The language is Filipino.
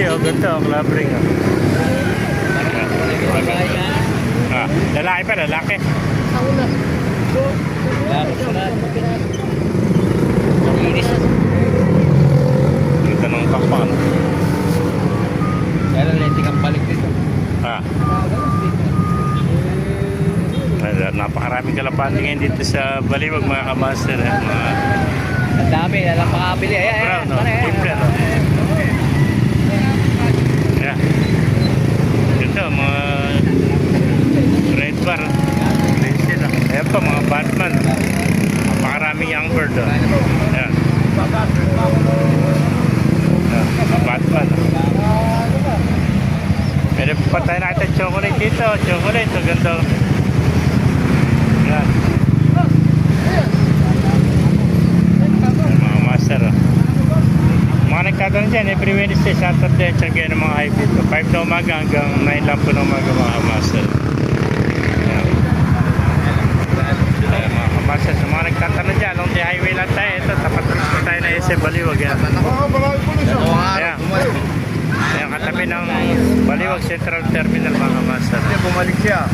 Lindsay, oh, ganda, oh, club ring. Oh. Ah, lalaki pa, lalaki. Inis. Ganda ng kapan. Kaya lente kang balik dito. Ah. Napakaraming kalapati ngayon dito sa Baliwag mga kamaster. Eh. Mga Ang dami, alam makabili. Ayan, ayan. ayan. Mga Batman. Napakaraming young bird. Oh. Ayan. Ayan, Batman. Pwede pa tayo natin chocolate dito. Chocolate, ang ganda. Yan. Yan, mga master. oh. Mga nagtatanong dyan, every Wednesday, Saturday, tsaka ang mga hybrid. 5 na umaga hanggang 9 lang po na umaga mga master. Yan. Ayan, mga kamaster. Sa mga nagtatanong dyan, along the highway lang tayo. Ito, tapat rin SM Baliwag. Yan. Ayan. Ayan, katabi ng Baliwag Central Terminal mga kamaster. Bumalik siya.